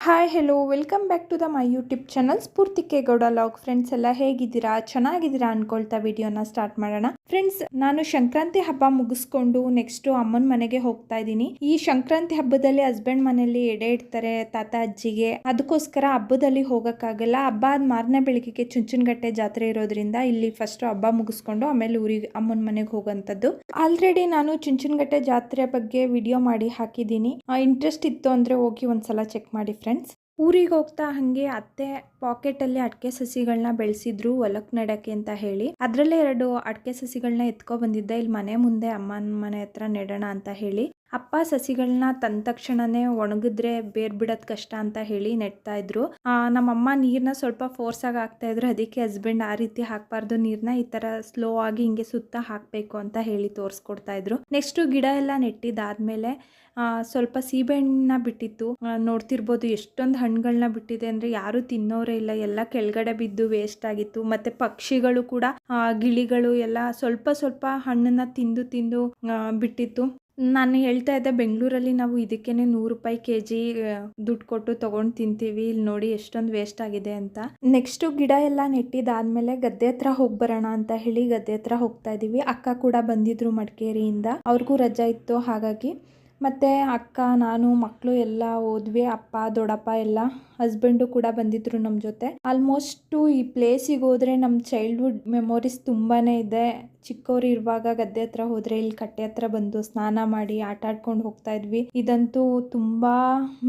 Hi hello welcome back to the my YouTube channel ಸ್ಫೂರ್ತಿಕೇಗೌಡ log friends ಎಲ್ಲ ಹೇಗಿದ್ದೀರಾ ಚೆನ್ನಾಗಿದ್ದೀರಾ ಅನ್ಕೊಳ್ತಾ ವಿಡಿಯೋನ ಸ್ಟಾರ್ಟ್ ಮಾಡೋಣ ಫ್ರೆಂಡ್ಸ್ ನಾನು ಸಂಕ್ರಾಂತಿ ಹಬ್ಬ ಮುಗಿಸ್ಕೊಂಡು ನೆಕ್ಸ್ಟ್ ಅಮ್ಮನ ಮನೆಗೆ ಹೋಗ್ತಾ ಇದ್ದೀನಿ ಈ ಸಂಕ್ರಾಂತಿ ಹಬ್ಬದಲ್ಲಿ ಹಸ್ಬೆಂಡ್ ಮನೆಯಲ್ಲಿ ಎಡೆ ಇಡ್ತಾರೆ ತಾತ ಅಜ್ಜಿಗೆ ಅದಕ್ಕೋಸ್ಕರ ಹಬ್ಬದಲ್ಲಿ ಹೋಗೋಕ್ಕಾಗಲ್ಲ ಹಬ್ಬ ಆದ ಮಾರನೇ ಬೆಳಕಿಗೆ ಚುಂಚನಗಟ್ಟೆ ಜಾತ್ರೆ ಇರೋದ್ರಿಂದ ಇಲ್ಲಿ ಫಸ್ಟ್ ಹಬ್ಬ ಮುಗಿಸ್ಕೊಂಡು ಆಮೇಲೆ ಊರಿಗೆ ಅಮ್ಮನ ಮನೆಗೆ ಹೋಗೋಂಥದ್ದು ಆಲ್ರೆಡಿ ನಾನು ಚುಂಚನಗಟ್ಟೆ ಜಾತ್ರೆ ಬಗ್ಗೆ ವಿಡಿಯೋ ಮಾಡಿ ಹಾಕಿದ್ದೀನಿ ಇಂಟ್ರೆಸ್ಟ್ ಇತ್ತು ಅಂದರೆ ಹೋಗಿ ಒಂದ್ಸಲ ಚೆಕ್ ಮಾಡಿ ಫ್ರೆಂಡ್ಸ್ ಊರಿಗೆ ಹೋಗ್ತಾ ಹಂಗೆ ಅತ್ತೆ ಪಾಕೆಟಲ್ಲಿ ಅಡಿಕೆ ಸಸಿಗಳನ್ನ ಬೆಳೆಸಿದ್ರು ಹೊಲಕ್ಕೆ ನೆಡಕ್ಕೆ ಅಂತ ಹೇಳಿ. ಅದರಲ್ಲೇ ಎರಡು ಅಡಿಕೆ ಸಸಿಗಳನ್ನ ಎತ್ಕೊ ಬಂದಿದ್ದೆ. ಇಲ್ಲಿ ಮನೆ ಮುಂದೆ ಅಮ್ಮನ ಮನೆ ಹತ್ರ ನೆಡೋಣ ಅಂತ ಹೇಳಿ. ಅಪ್ಪ ಸಸಿಗಳನ್ನ ತಂದ ತಕ್ಷಣನೇ ಒಣಗಿದ್ರೆ ಬೇರ್ ಬಿಡೋದ್ ಕಷ್ಟ ಅಂತ ಹೇಳಿ ನೆಡ್ತಾ ಇದ್ರು. ನಮ್ಮಮ್ಮ ನೀರ್ನ ಸ್ವಲ್ಪ ಫೋರ್ಸ್ ಆಗಿ ಹಾಕ್ತಾ ಇದ್ರು. ಅದಕ್ಕೆ ಹಸ್ಬೆಂಡ್ ಆ ರೀತಿ ಹಾಕ್ಬಾರ್ದು ನೀರ್ನ, ಈ ತರ ಸ್ಲೋ ಆಗಿ ಹಿಂಗೆ ಸುತ್ತ ಹಾಕ್ಬೇಕು ಅಂತ ಹೇಳಿ ತೋರಿಸ್ಕೊಡ್ತಾ ಇದ್ರು. ನೆಕ್ಸ್ಟ್ ಗಿಡ ಎಲ್ಲ ನೆಟ್ಟಿದ್ದಾದ್ಮೇಲೆ ಸ್ವಲ್ಪ ಸೀಬೆಹಣ್ಣನ್ನ ಬಿಟ್ಟಿತ್ತು. ನೋಡ್ತಿರ್ಬೋದು ಎಷ್ಟೊಂದು ಹಣ್ಣುಗಳನ್ನ ಬಿಟ್ಟಿದೆ ಅಂದ್ರೆ ಯಾರು ತಿನ್ನೋರೇ ಇಲ್ಲ. ಎಲ್ಲ ಕೆಳಗಡೆ ಬಿದ್ದು ವೇಸ್ಟ್ ಆಗಿತ್ತು. ಮತ್ತೆ ಪಕ್ಷಿಗಳು ಕೂಡ ಗಿಳಿಗಳು ಎಲ್ಲ ಸ್ವಲ್ಪ ಸ್ವಲ್ಪ ಹಣ್ಣನ್ನ ತಿಂದು ತಿಂದು ಬಿಟ್ಟಿತ್ತು. ನಾನು ಹೇಳ್ತಾ ಇದ್ದೆ, ಬೆಂಗಳೂರಲ್ಲಿ ನಾವು ಇದಕ್ಕೇನೆ ನೂರು ರೂಪಾಯಿ ಕೆ ಜಿ ದುಡ್ಡು ಕೊಟ್ಟು ತಗೊಂಡು ತಿಂತೀವಿ. ಇಲ್ಲಿ ನೋಡಿ ಎಷ್ಟೊಂದು ವೇಸ್ಟ್ ಆಗಿದೆ ಅಂತ. ನೆಕ್ಸ್ಟ್ ಗಿಡ ಎಲ್ಲ ನೆಟ್ಟಿದಾದ್ಮೇಲೆ ಗದ್ದೆ ಹತ್ರ ಹೋಗಿ ಬರೋಣ ಅಂತ ಹೇಳಿ ಗದ್ದೆ ಹತ್ರ ಹೋಗ್ತಾ ಇದೀವಿ. ಅಕ್ಕ ಕೂಡ ಬಂದಿದ್ರು ಮಡಿಕೇರಿಯಿಂದ. ಅವ್ರಿಗೂ ರಜಾ ಇತ್ತು. ಹಾಗಾಗಿ ಮತ್ತೆ ಅಕ್ಕ, ನಾನು ಮಕ್ಕಳು ಎಲ್ಲ ಹೋದ್ವಿ ಅಪ್ಪ, ದೊಡ್ಡಪ್ಪ ಎಲ್ಲ ಹಸ್ಬೆಂಡು ಕೂಡ ಬಂದಿದ್ರು ನಮ್ಮ ಜೊತೆ. ಆಲ್ಮೋಸ್ಟು ಈ ಪ್ಲೇಸಿಗೆ ಹೋದರೆ ನಮ್ಮ ಚೈಲ್ಡ್ಹುಡ್ ಮೆಮೊರೀಸ್ ತುಂಬಾನೇ ಇದೆ. ಚಿಕ್ಕವ್ರು ಇರುವಾಗ ಗದ್ದೆ ಹತ್ರ ಹೋದರೆ ಇಲ್ಲಿ ಕಟ್ಟೆ ಹತ್ರ ಬಂದು ಸ್ನಾನ ಮಾಡಿ ಆಟ ಆಡ್ಕೊಂಡು ಹೋಗ್ತಾ ಇದ್ವಿ. ಇದಂತೂ ತುಂಬಾ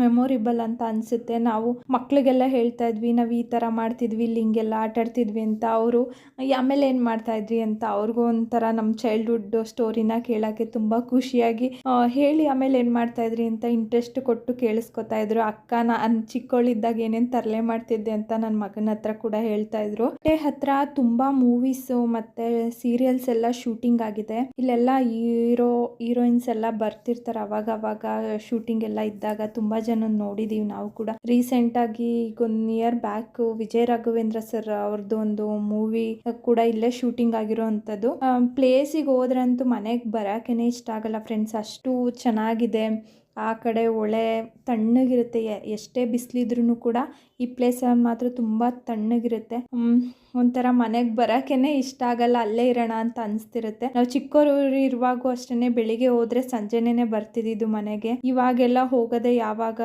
ಮೆಮೊರಿಬಲ್ ಅಂತ ಅನ್ಸುತ್ತೆ. ನಾವು ಮಕ್ಳಿಗೆಲ್ಲ ಹೇಳ್ತಾ ಇದ್ವಿ, ನಾವು ಈ ತರ ಮಾಡ್ತಿದ್ವಿ, ಇಲ್ಲಿ ಹಿಂಗೆಲ್ಲ ಆಟ ಆಡ್ತಿದ್ವಿ ಅಂತ. ಅವರು, ಆಮೇಲೆ ಏನು ಮಾಡ್ತಾ ಇದ್ವಿ ಅಂತ. ಅವ್ರಿಗೂ ಒಂಥರ ನಮ್ಮ ಚೈಲ್ಡ್ಹುಡ್ ಸ್ಟೋರಿನ ಕೇಳೋಕ್ಕೆ ತುಂಬಾ ಖುಷಿಯಾಗಿ ಹೇಳಿ ಆಮೇಲೆ ಏನ್ ಮಾಡ್ತಾ ಇದ್ರಿ ಅಂತ ಇಂಟ್ರೆಸ್ಟ್ ಕೊಟ್ಟು ಕೇಳಿಸ್ಕೊತಾ ಇದ್ರು. ಅಕ್ಕ ನಾನ್ ಚಿಕ್ಕವಳಿದ್ದಾಗ ಏನೇನು ತರಲೆ ಮಾಡ್ತಿದ್ದೆ ಅಂತ ನನ್ನ ಮಗನ ಹತ್ರ ಕೂಡ ಹೇಳ್ತಾ ಇದ್ರು. ಕಟ್ಟೆ ಹತ್ರ ತುಂಬಾ ಮೂವೀಸ್ ಮತ್ತೆ ಸೀರಿಯಲ್ಸ್ ಎಲ್ಲ ಶೂಟಿಂಗ್ ಆಗಿದೆ. ಇಲ್ಲೆಲ್ಲ ಹೀರೋ ಹೀರೋಯಿನ್ಸ್ ಎಲ್ಲ ಬರ್ತಿರ್ತಾರೆ ಅವಾಗ ಅವಾಗ ಶೂಟಿಂಗ್ ಎಲ್ಲ ಇದ್ದಾಗ ತುಂಬಾ ಜನ ನೋಡಿದೀವಿ ನಾವು ಕೂಡ. ರೀಸೆಂಟ್ ಆಗಿ ಈಗ ಒಂದ್ year back Vijay Raghavendra sir ಅವ್ರದ್ದು ಒಂದು ಮೂವಿ ಕೂಡ ಇಲ್ಲೇ ಶೂಟಿಂಗ್ ಆಗಿರೋ ಅಂಥದ್ದು. ಪ್ಲೇಸಿಗೆ ಹೋದ್ರಂತೂ ಮನೆಗೆ ಬರಕೇನೆ ಇಷ್ಟ ಆಗಲ್ಲ ಫ್ರೆಂಡ್ಸ್ ಅಷ್ಟು ಚೆನ್ನಾಗಿದೆ. ಆ ಕಡೆ ಒಳೆ ತಣ್ಣಗಿರುತ್ತೆ. ಎಷ್ಟೇ ಬಿಸಿಲಿದ್ರೂ ಕೂಡ ಈ ಪ್ಲೇಸಲ್ಲಿ ಮಾತ್ರ ತುಂಬ ತಣ್ಣಗಿರುತ್ತೆ. ಒಂಥರ ಮನೆಗೆ ಬರೋಕ್ಕೇ ಇಷ್ಟ ಆಗಲ್ಲ. ಅಲ್ಲೇ ಇರೋಣ ಅಂತ ಅನಿಸ್ತಿರುತ್ತೆ. ನಾವು ಚಿಕ್ಕವರು ಇರುವಾಗೂ ಅಷ್ಟೇ ಬೆಳಿಗ್ಗೆ ಹೋದರೆ ಸಂಜೆನೇ ಬರ್ತಿದ್ದಿದ್ದು ಮನೆಗೆ. ಇವಾಗೆಲ್ಲ ಹೋಗೋದೇ ಯಾವಾಗ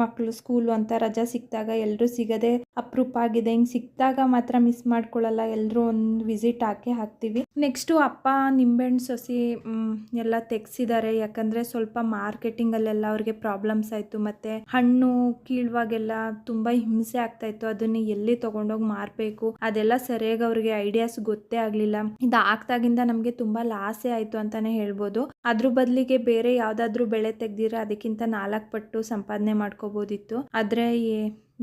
ಮಕ್ಕಳು ಸ್ಕೂಲು ಅಂತ ರಜಾ ಸಿಕ್ಕಿದಾಗ ಎಲ್ಲರೂ ಸಿಗದೆ ಅಪ್ರೂಪ ಆಗಿದೆ. ಹಿಂಗೆ ಸಿಕ್ಕಿದಾಗ ಮಾತ್ರ ಮಿಸ್ ಮಾಡ್ಕೊಳ್ಳಲ್ಲ ಎಲ್ಲರೂ ಒಂದು ವಿಸಿಟ್ ಹಾಕೇ ಹಾಕ್ತೀವಿ. ನೆಕ್ಸ್ಟು ಅಪ್ಪ ನಿಂಬೆಹಣ್ಣು ಸೊಸಿ ಎಲ್ಲ ತೆಗ್ಸಿದ್ದಾರೆ. ಯಾಕಂದರೆ ಸ್ವಲ್ಪ ಮಾರ್ಕೆಟಿಂಗಲ್ಲೆಲ್ಲ ಅವ್ರಿಗೆ ಪ್ರಾಬ್ಲಮ್ಸ್ ಆಯಿತು. ಮತ್ತು ಹಣ್ಣು ಕೀಳುವಾಗೆಲ್ಲ ತುಂಬ ಹಿಂಸೆ ಆಗ್ತಾ ಇತ್ತು. ಅದನ್ನ ಎಲ್ಲಿ ತೊಗೊಂಡೋಗಿ ಮಾರಬೇಕು? ಅದೆಲ್ಲ ಸರಿಯಾಗಿ ಅವ್ರಿಗೆ ಐಡಿಯಾಸ್ ಗೊತ್ತೇ ಆಗಲಿಲ್ಲ. ಇದು ಆಗ್ದಾಗಿಂದ ನಮಗೆ ತುಂಬ ಲಾಸೆ ಆಯಿತು ಅಂತಲೇ ಹೇಳ್ಬೋದು. ಅದ್ರ ಬದಲಿಗೆ ಬೇರೆ ಯಾವುದಾದ್ರೂ ಬೆಳೆ ತೆಗ್ದಿರೋ ಅದಕ್ಕಿಂತ ನಾಲ್ಕು ಪಟ್ಟು ಸಂಪಾದನೆ ಮಾಡ್ಕೋಬೋದಿತ್ತು. ಆದರೆ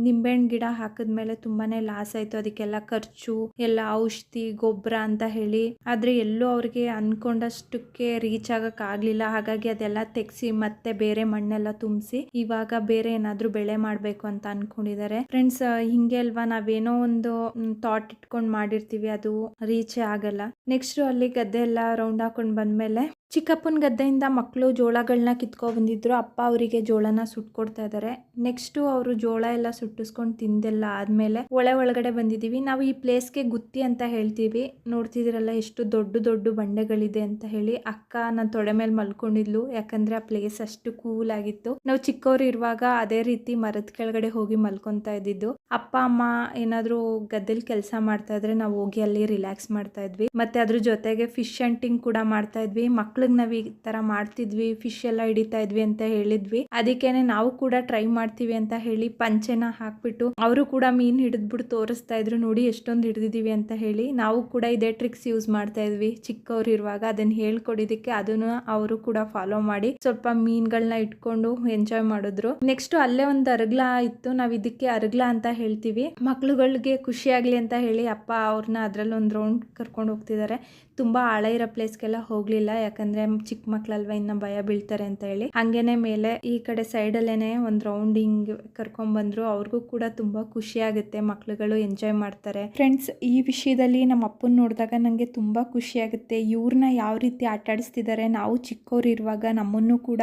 ನಿಂಬೆಹಣ್ಣು ಗಿಡ ಹಾಕಿದ್ಮೇಲೆ ತುಂಬಾನೇ ಲಾಸ್ ಆಯ್ತು. ಅದಕ್ಕೆಲ್ಲ ಖರ್ಚು, ಎಲ್ಲ ಔಷಧಿ, ಗೊಬ್ಬರ ಅಂತ ಹೇಳಿ ಆದ್ರೆ ಎಲ್ಲೂ ಅವ್ರಿಗೆ ಅನ್ಕೊಂಡಷ್ಟಕ್ಕೆ ರೀಚ್ ಆಗಕ್ಕೆ ಆಗ್ಲಿಲ್ಲ. ಹಾಗಾಗಿ ಅದೆಲ್ಲ ತೆಗ್ಸಿ ಮತ್ತೆ ಬೇರೆ ಮಣ್ಣೆಲ್ಲ ತುಂಬಿಸಿ ಇವಾಗ ಬೇರೆ ಏನಾದ್ರು ಬೆಳೆ ಮಾಡಬೇಕು ಅಂತ ಅನ್ಕೊಂಡಿದ್ದಾರೆ. ಫ್ರೆಂಡ್ಸ್ ಹಿಂಗೆ ಅಲ್ವಾ? ನಾವೇನೋ ಒಂದು ಥಾಟ್ ಇಟ್ಕೊಂಡು ಮಾಡಿರ್ತೀವಿ. ಅದು ರೀಚೇ ಆಗಲ್ಲ. ನೆಕ್ಸ್ಟ್ ಅಲ್ಲಿ ಗದ್ದೆ ಎಲ್ಲ ರೌಂಡ್ ಹಾಕೊಂಡು ಬಂದ್ಮೇಲೆ ಚಿಕ್ಕಪ್ಪನ ಗದ್ದೆಯಿಂದ ಮಕ್ಕಳು ಜೋಳಗಳನ್ನ ಕಿತ್ಕೊ ಬಂದಿದ್ರು. ಅಪ್ಪ ಅವರಿಗೆ ಜೋಳನ ಸುಟ್ಕೊಡ್ತಾ ಇದ್ದಾರೆ. ನೆಕ್ಸ್ಟು ಅವರು ಜೋಳ ಎಲ್ಲ ಸುಟ್ಟಿಸ್ಕೊಂಡು ತಿಂದೆಲ್ಲ ಆದಮೇಲೆ ಒಳೆ ಒಳಗಡೆ ಬಂದಿದ್ದೀವಿ ನಾವು ಈ ಪ್ಲೇಸ್ಗೆ ಗುತ್ತಿ ಅಂತ ಹೇಳ್ತೀವಿ. ನೋಡ್ತಿದ್ದೀರಲ್ಲ, ಎಷ್ಟು ದೊಡ್ಡ ದೊಡ್ಡ ಬಂಡೆಗಳಿದೆ ಅಂತ ಹೇಳಿ. ಅಕ್ಕ ನನ್ನ ತೊಡೆ ಮೇಲೆ ಮಲ್ಕೊಂಡಿದ್ಲು. ಯಾಕಂದ್ರೆ ಆ ಪ್ಲೇಸ್ ಅಷ್ಟು ಕೂಲ್ ಆಗಿತ್ತು. ನಾವು ಚಿಕ್ಕವರು ಇರುವಾಗ ಅದೇ ರೀತಿ ಮರದ ಕೆಳಗಡೆ ಹೋಗಿ ಮಲ್ಕೊತಾ ಇದ್ದಿದ್ದು. ಅಪ್ಪ, ಅಮ್ಮ ಏನಾದರೂ ಗದ್ದೆಲ್ ಕೆಲಸ ಮಾಡ್ತಾ ಇದ್ರೆ ನಾವು ಹೋಗಿ ಅಲ್ಲಿ ರಿಲ್ಯಾಕ್ಸ್ ಮಾಡ್ತಾ ಇದ್ವಿ. ಮತ್ತೆ ಅದ್ರ ಜೊತೆಗೆ ಫಿಶ್ ಹಂಟಿಂಗ್ ಕೂಡ ಮಾಡ್ತಾ ಇದ್ವಿ. ಮಕ್ಳಿಗೆ ನಾವ್ ಈ ತರ ಮಾಡ್ತಿದ್ವಿ. ಫಿಶ್ ಎಲ್ಲ ಹಿಡಿತಾ ಇದ್ವಿ ಅಂತ ಹೇಳಿದ್ವಿ. ಅದಕ್ಕೇನೆ ನಾವು ಕೂಡ ಟ್ರೈ ಮಾಡ್ತೀವಿ ಅಂತ ಹೇಳಿ ಪಂಚೆನ ಹಾಕ್ಬಿಟ್ಟು ಅವರು ಕೂಡ ಮೀನ್ ಹಿಡಿದ್ಬಿಟ್ಟು ತೋರಿಸ್ತಾ ಇದ್ರು, ನೋಡಿ ಎಷ್ಟೊಂದು ಹಿಡಿದಿದ್ದೀವಿ ಅಂತ ಹೇಳಿ. ನಾವು ಕೂಡ ಇದೇ ಟ್ರಿಕ್ಸ್ ಯೂಸ್ ಮಾಡ್ತಾ ಇದ್ವಿ. ಚಿಕ್ಕವ್ರು ಇರುವಾಗ ಅದನ್ನ ಹೇಳ್ಕೊಡಿದಕ್ಕೆ ಅದನ್ನ ಅವರು ಕೂಡ ಫಾಲೋ ಮಾಡಿ ಸ್ವಲ್ಪ ಮೀನ್ಗಳನ್ನ ಇಟ್ಕೊಂಡು ಎಂಜಾಯ್ ಮಾಡಿದ್ರು. ನೆಕ್ಸ್ಟ್ ಅಲ್ಲೇ ಒಂದು ಅರಗ್ಲ ಇತ್ತು. ನಾವ್ ಇದಕ್ಕೆ ಅರಗ್ಲ ಅಂತ ಹೇಳ್ತೀವಿ. ಮಕ್ಳುಗಳಿಗೆ ಖುಷಿ ಆಗ್ಲಿ ಅಂತ ಹೇಳಿ ಅಪ್ಪ ಅವ್ರನ್ನ ಅದ್ರಲ್ಲಿ ಒಂದು ರೌಂಡ್ ಕರ್ಕೊಂಡು ಹೋಗ್ತಿದ್ದಾರೆ ತುಂಬಾ ಆಳ ಇರೋ ಪ್ಲೇಸ್ಗೆಲ್ಲ ಹೋಗ್ಲಿಲ್ಲ. ಯಾಕಂದ್ರೆ ಚಿಕ್ಕ ಮಕ್ಳಲ್ವ, ಇನ್ನ ಭಯ ಬೀಳ್ತಾರೆ ಅಂತ ಹೇಳಿ. ಹಂಗೇನೆ ಮೇಲೆ ಈ ಕಡೆ ಸೈಡ್ ಅಲ್ಲೇನೆ ಒಂದ್ ರೌಂಡಿಂಗ್ ಕರ್ಕೊಂಡ್ ಬಂದ್ರು ಅವ್ರು ಅವ್ರಿಗೂ ಕೂಡ ತುಂಬಾ ಖುಷಿ ಆಗುತ್ತೆ, ಮಕ್ಳುಗಳು ಎಂಜಾಯ್ ಮಾಡ್ತಾರೆ. ಫ್ರೆಂಡ್ಸ್ ಈ ವಿಷಯದಲ್ಲಿ ನಮ್ಮ ಅಪ್ಪನ ನೋಡಿದಾಗ ನನಗೆ ತುಂಬಾ ಖುಷಿ ಆಗುತ್ತೆ. ಇವ್ರನ್ನ ಯಾವ ರೀತಿ ಆಟ ಆಡಿಸ್ತಿದ್ದಾರೆ ನಾವು ಚಿಕ್ಕವ್ರು ಇರುವಾಗ ನಮ್ಮನ್ನು ಕೂಡ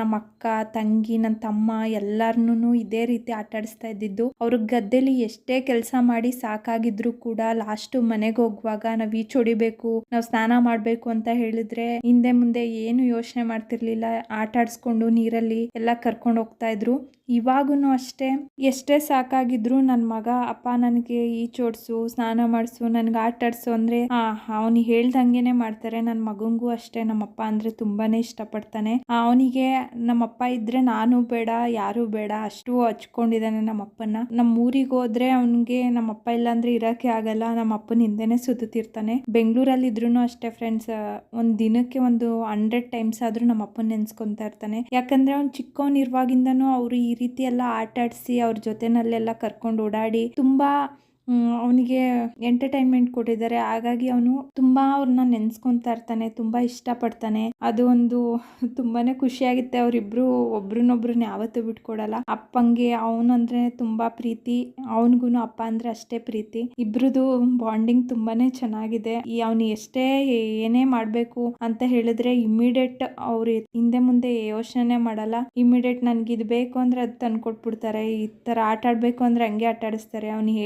ನಮ್ಮ ಅಕ್ಕ, ತಂಗಿ ನನ್ನ ತಮ್ಮ ಎಲ್ಲರನ್ನೂ ಇದೇ ರೀತಿ ಆಟ ಆಡಿಸ್ತಾ ಇದ್ದಿದ್ದು. ಅವ್ರ ಗದ್ದೆಲಿ ಎಷ್ಟೇ ಕೆಲಸ ಮಾಡಿ ಸಾಕಾಗಿದ್ರು ಕೂಡ ಲಾಸ್ಟ್ ಮನೆಗೆ ಹೋಗುವಾಗ ನಾವ್ ಈಚ್ ಹೊಡಿಬೇಕು, ನಾವು ಸ್ನಾನ ಮಾಡ್ಬೇಕು ಅಂತ ಹೇಳಿದ್ರೆ ಹಿಂದೆ ಮುಂದೆ ಏನು ಯೋಚನೆ ಮಾಡ್ತಿರ್ಲಿಲ್ಲ. ಆಟ ಆಡಿಸ್ಕೊಂಡು ನೀರಲ್ಲಿ ಎಲ್ಲ ಕರ್ಕೊಂಡು ಹೋಗ್ತಾ ಇದ್ರು. ಇವಾಗೂ ಅಷ್ಟೇ. ಎಷ್ಟೇ ಸಾಕಾಗಿದ್ರು ನನ್ನ ಮಗ, ಅಪ್ಪ ನನಗೆ ಈಚೋಡ್ಸು ಸ್ನಾನ ಮಾಡಿಸು, ನನಗೆ ಆಟ ಆಡ್ಸು ಅಂದರೆ ಅವನಿಗೆ ಹೇಳ್ದಂಗೆನೆ ಮಾಡ್ತಾರೆ. ನನ್ನ ಮಗಂಗೂ ಅಷ್ಟೇ. ನಮ್ಮಪ್ಪ ಅಂದರೆ ತುಂಬಾನೇ ಇಷ್ಟಪಡ್ತಾನೆ. ಅವನಿಗೆ ನಮ್ಮಪ್ಪ ಇದ್ರೆ ನಾನು ಬೇಡ, ಯಾರು ಬೇಡ. ಅಷ್ಟು ಹಚ್ಕೊಂಡಿದ್ದಾನೆ ನಮ್ಮಪ್ಪನ ನಮ್ಮ ಊರಿಗೆ ಹೋದ್ರೆ ಅವನಿಗೆ ನಮ್ಮಪ್ಪ ಇಲ್ಲ ಅಂದ್ರೆ ಇರಕ್ಕೆ ಆಗಲ್ಲ. ನಮ್ಮ ಅಪ್ಪನ ಹಿಂದೆನೆ ಸುತ್ತಿರ್ತಾನೆ ಬೆಂಗಳೂರಲ್ಲಿ ಇದ್ರು ಅಷ್ಟೇ ಫ್ರೆಂಡ್ಸ್ ಒಂದ್ ದಿನಕ್ಕೆ ಒಂದು ಹಂಡ್ರೆಡ್ ಟೈಮ್ಸ್ ಆದ್ರೂ ನಮ್ಮ ಅಪ್ಪನ ನೆನ್ಸ್ಕೊಂತಾ ಇರ್ತಾನೆ. ಯಾಕಂದ್ರೆ ಅವ್ನು ಚಿಕ್ಕವನಿರುವಾಗಿಂದನೂ ಅವರು ಈ ರೀತಿ ಎಲ್ಲ ಆಟ ಆಡಿಸಿ ಅವ್ರ ಜೊತೆನಲ್ಲೆಲ್ಲ ಕರ್ಕೊಂಡು ಓಡಾಡಿ ತುಂಬಾ ಅವನಿಗೆ ಎಂಟರ್ಟೈನ್ಮೆಂಟ್ ಕೊಟ್ಟಿದ್ದಾರೆ. ಹಾಗಾಗಿ ಅವನು ತುಂಬಾ ಅವ್ರನ್ನ ನೆನ್ಸ್ಕೊಂತ ಇರ್ತಾನೆ, ತುಂಬಾ ಇಷ್ಟಪಡ್ತಾನೆ. ಅದು ಒಂದು ತುಂಬಾನೇ ಖುಷಿಯಾಗುತ್ತೆ. ಅವರಿಬ್ರು ಒಬ್ರನ್ನೊಬ್ರನ್ನ ಯಾವತ್ತೂ ಬಿಟ್ಕೊಡಲ್ಲ. ಅಪ್ಪಂಗೆ ಅವನಂದ್ರೆ ತುಂಬಾ ಪ್ರೀತಿ ಅವನಿಗೂ ಅಪ್ಪ ಅಂದ್ರೆ ಅಷ್ಟೇ ಪ್ರೀತಿ. ಇಬ್ರದು ಬಾಂಡಿಂಗ್ ತುಂಬಾನೇ ಚೆನ್ನಾಗಿದೆ. ಈ ಅವನು ಎಷ್ಟೇ ಏನೇ ಮಾಡ್ಬೇಕು ಅಂತ ಹೇಳಿದ್ರೆ ಇಮಿಡಿಯೇಟ್ ಅವ್ರು ಹಿಂದೆ ಮುಂದೆ ಯೋಚನೆ ಮಾಡಲ್ಲ. ಇಮಿಡಿಯೇಟ್ ನನ್ಗೆ ಇದು ಬೇಕು ಅಂದ್ರೆ ಅದು ತಂದ್ಕೊಟ್ಬಿಡ್ತಾರೆ. ಈ ತರ ಆಟ ಆಡ್ಬೇಕು ಅಂದ್ರೆ ಹಂಗೆ ಆಟ ಆಡಿಸ್ತಾರೆ ಅವ್ನಿಗೆ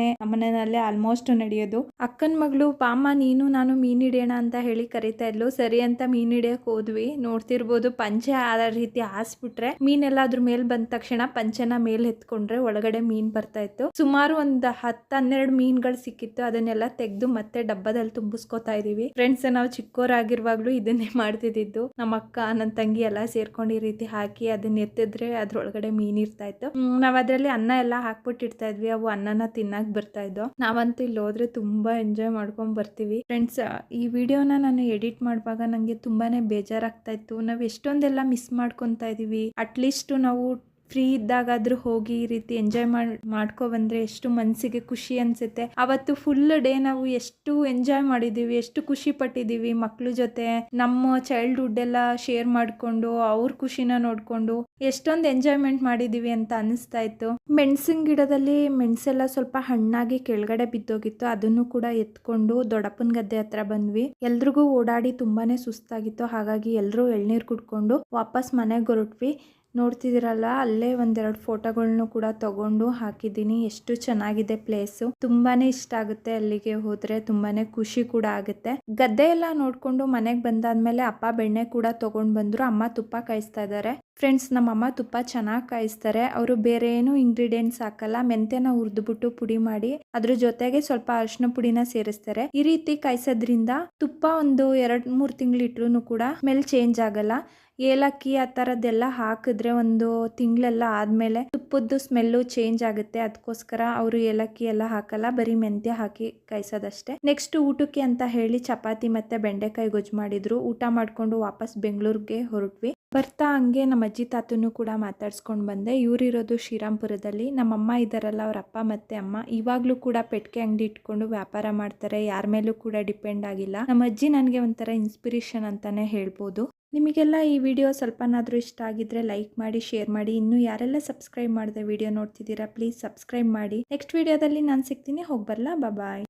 ಹೇಳ್ದಂಗೆನೆ ನಮ್ಮನೆಯಲ್ಲೇ ಆಲ್ಮೋಸ್ಟ್ ನಡೆಯೋದು. ಅಕ್ಕನ ಮಗಳು, ಪಾಮ, ನೀನು ನಾನು ಮೀನ್ ಹಿಡಿಯೋಣ ಅಂತ ಹೇಳಿ ಕರಿತಾ ಇದ್ಲು. ಸರಿ ಅಂತ ಮೀನ್ ಹಿಡಿಯಕ್ ಹೋದ್ವಿ. ನೋಡ್ತಿರ್ಬೋದು ಪಂಚೆ ಆ ರೀತಿ ಹಾಸ್ಬಿಟ್ರೆ, ಮೀನೆಲ್ಲ ಅದ್ರ ಮೇಲೆ ಬಂದ ತಕ್ಷಣ ಪಂಚೆನ ಮೇಲೆ ಎತ್ಕೊಂಡ್ರೆ ಒಳಗಡೆ ಮೀನ್ ಬರ್ತಾ ಇತ್ತು. ಸುಮಾರು ಒಂದ್ ಹತ್ತು ಹನ್ನೆರಡು ಮೀನ್ಗಳು ಸಿಕ್ಕಿತ್ತು. ಅದನ್ನೆಲ್ಲ ತೆಗೆದು ಮತ್ತೆ ಡಬ್ಬದಲ್ಲಿ ತುಂಬಿಸ್ಕೊತಾ ಇದೀವಿ. ಫ್ರೆಂಡ್ಸ್ ನಾವು ಚಿಕ್ಕೋರಾಗಿರುವಾಗ್ಲೂ ಇದನ್ನೇ ಮಾಡ್ತಿದ್ದು ನಮ್ಮ ಅಕ್ಕ ನನ್ನ ತಂಗಿ ಎಲ್ಲ ಸೇರ್ಕೊಂಡು ಈ ರೀತಿ ಹಾಕಿ ಅದನ್ನ ಎತ್ತಿದ್ರೆ ಅದ್ರೊಳಗಡೆ ಮೀನ್ ಇರ್ತಾ ಇತ್ತು. ನಾವ್ ಅದ್ರಲ್ಲಿ ಅನ್ನ ಎಲ್ಲ ಹಾಕ್ಬಿಟ್ಟಿರ್ತಾ ಇದ್ವಿ. ಅವು ಅನ್ನನ ತಿನ್ನಕ್ ಬರ್ತಾ ಇದ್ದೋ. ನಾವಂತೂ ಇಲ್ಲಿ ಹೋದ್ರೆ ತುಂಬಾ ಎಂಜಾಯ್ ಮಾಡ್ಕೊಂಡ್ ಬರ್ತೀವಿ. ಫ್ರೆಂಡ್ಸ್ ಈ ವಿಡಿಯೋನ ನಾನು ಎಡಿಟ್ ಮಾಡುವಾಗ ನಂಗೆ ತುಂಬಾನೇ ಬೇಜಾರಾಗ್ತಾ ಇತ್ತು. ನಾವು ಎಷ್ಟೊಂದೆಲ್ಲ ಮಿಸ್ ಮಾಡ್ಕೊತಾ ಇದೀವಿ. ಅಟ್ಲೀಸ್ಟ್ ನಾವು ಫ್ರೀ ಇದ್ದಾಗಾದ್ರೂ ಹೋಗಿ ಈ ರೀತಿ ಎಂಜಾಯ್ ಮಾಡಿ ಮಾಡ್ಕೊ ಬಂದ್ರೆ ಎಷ್ಟು ಮನಸ್ಸಿಗೆ ಖುಷಿ ಅನ್ಸುತ್ತೆ. ಅವತ್ತು ಫುಲ್ ಡೇ ನಾವು ಎಷ್ಟು ಎಂಜಾಯ್ ಮಾಡಿದೀವಿ, ಎಷ್ಟು ಖುಷಿ ಪಟ್ಟಿದೀವಿ. ಮಕ್ಳ ಜೊತೆ, ನಮ್ಮ ಚೈಲ್ಡ್ಹುಡ್ ಎಲ್ಲ ಶೇರ್ ಮಾಡ್ಕೊಂಡು, ಅವ್ರ ಖುಷಿನ ನೋಡ್ಕೊಂಡು ಎಷ್ಟೊಂದು ಎಂಜಾಯ್ಮೆಂಟ್ ಮಾಡಿದೀವಿ ಅಂತ ಅನಿಸ್ತಾ ಇತ್ತು. ಮೆಣಸಿನ ಗಿಡದಲ್ಲಿ ಮೆಣಸೆಲ್ಲ ಸ್ವಲ್ಪ ಹಣ್ಣಾಗಿ ಕೆಳಗಡೆ ಬಿದ್ದೋಗಿತ್ತು. ಅದನ್ನು ಕೂಡ ಎತ್ಕೊಂಡು ದೊಡ್ಡಪ್ಪನ ಗದ್ದೆ ಹತ್ರ ಬಂದ್ವಿ. ಎಲ್ರಿಗೂ ಓಡಾಡಿ ತುಂಬಾನೇ ಸುಸ್ತಾಗಿತ್ತು. ಹಾಗಾಗಿ ಎಲ್ಲರೂ ಎಳ್ನೀರು ಕುಡ್ಕೊಂಡು ವಾಪಸ್ ಮನೆಗೆ ಹೊರಟ್ವಿ. ನೋಡ್ತಿದ್ದೀರಲ್ಲ? ಅಲ್ಲೇ ಒಂದೆರಡು ಫೋಟೋಗಳನ್ನು ಕೂಡ ತಗೊಂಡು ಹಾಕಿದ್ದೀನಿ. ಎಷ್ಟು ಚೆನ್ನಾಗಿದೆ ಪ್ಲೇಸು. ತುಂಬಾನೇ ಇಷ್ಟ ಆಗುತ್ತೆ ಅಲ್ಲಿಗೆ ಹೋದ್ರೆ. ತುಂಬಾನೇ ಖುಷಿ ಕೂಡ ಆಗುತ್ತೆ. ಗದ್ದೆ ಎಲ್ಲ ನೋಡ್ಕೊಂಡು ಮನೆಗೆ ಬಂದಾದ್ಮೇಲೆ ಅಪ್ಪ ಬೆಣ್ಣೆ ಕೂಡ ತಗೊಂಡ್ ಬಂದ್ರು. ಅಮ್ಮ ತುಪ್ಪ ಕಾಯಿಸ್ತಾ ಇದ್ದಾರೆ. ಫ್ರೆಂಡ್ಸ್, ನಮ್ಮಮ್ಮ ತುಪ್ಪ ಚೆನ್ನಾಗಿ ಕಾಯಿಸ್ತಾರೆ. ಅವರು ಬೇರೆ ಏನು ಇಂಗ್ರೀಡಿಯೆಂಟ್ಸ್ ಹಾಕಲ್ಲ. ಮೆಂತ್ಯನ ಹುರಿದ್ಬಿಟ್ಟು ಪುಡಿ ಮಾಡಿ ಅದ್ರ ಜೊತೆಗೆ ಸ್ವಲ್ಪ ಅರಿಶಿನ ಪುಡಿನ ಸೇರಿಸ್ತಾರೆ. ಈ ರೀತಿ ಕಾಯಿಸೋದ್ರಿಂದ ತುಪ್ಪ ಒಂದು ಎರಡ್ ಮೂರ್ ತಿಂಗಳು ಇಟ್ರು ಕೂಡ ಸ್ಮೆಲ್ ಚೇಂಜ್ ಆಗಲ್ಲ. ಏಲಕ್ಕಿ ಆ ಥರದ್ದೆಲ್ಲ ಹಾಕಿದ್ರೆ ಒಂದು ತಿಂಗಳೆಲ್ಲ ಆದಮೇಲೆ ತುಪ್ಪದ್ದು ಸ್ಮೆಲ್ಲು ಚೇಂಜ್ ಆಗುತ್ತೆ. ಅದಕ್ಕೋಸ್ಕರ ಅವರು ಏಲಕ್ಕಿ ಎಲ್ಲ ಹಾಕಲ್ಲ. ಬರೀ ಮೆಂತ್ಯ ಹಾಕಿ ಕಾಯಿಸೋದಷ್ಟೇ. ನೆಕ್ಸ್ಟ್ ಊಟಕ್ಕೆ ಅಂತ ಹೇಳಿ ಚಪಾತಿ ಮತ್ತೆ ಬೆಂಡೆಕಾಯಿ ಗೊಜ್ಜು ಮಾಡಿದ್ರು. ಊಟ ಮಾಡ್ಕೊಂಡು ವಾಪಸ್ ಬೆಂಗಳೂರಿಗೆ ಹೊರಟ್ವಿ. ಬರ್ತಾ ಹಂಗೆ ನಮ್ಮ ಅಜ್ಜಿ ತಾತನೂ ಕೂಡ ಮಾತಾಡ್ಸ್ಕೊಂಡು ಬಂದೆ. ಇವರಿರೋದು ಶ್ರೀರಾಮ್ಪುರದಲ್ಲಿ ನಮ್ಮಮ್ಮ ಇದ್ದಾರಲ್ಲ, ಅವ್ರ ಅಪ್ಪ ಮತ್ತೆ ಅಮ್ಮ. ಇವಾಗಲೂ ಕೂಡ ಪೆಟ್ಕೆ ಅಂಗಡಿ ಇಟ್ಕೊಂಡು ವ್ಯಾಪಾರ ಮಾಡ್ತಾರೆ. ಯಾರ ಮೇಲೂ ಕೂಡ ಡಿಪೆಂಡ್ ಆಗಿಲ್ಲ. ನಮ್ಮ ಅಜ್ಜಿ ನನಗೆ ಒಂಥರ ಇನ್ಸ್ಪಿರೇಷನ್ ಅಂತಾನೆ ಹೇಳ್ಬೋದು. ನಿಮಗೆಲ್ಲ ಈ ವಿಡಿಯೋ ಸ್ವಲ್ಪನಾದರೂ ಇಷ್ಟ ಆಗಿದ್ರೆ ಲೈಕ್ ಮಾಡಿ, ಶೇರ್ ಮಾಡಿ. ಇನ್ನೂ ಯಾರೆಲ್ಲ ಸಬ್ಸ್ಕ್ರೈಬ್ ಮಾಡಿದೆ ವಿಡಿಯೋ ನೋಡ್ತಿದ್ದೀರಾ, ಪ್ಲೀಸ್ ಸಬ್ಸ್ಕ್ರೈಬ್ ಮಾಡಿ. ನೆಕ್ಸ್ಟ್ ವಿಡಿಯೋದಲ್ಲಿ ನಾನು ಸಿಗ್ತೀನಿ. ಹೋಗಿ ಬರಲಾ. ಬಾಯ್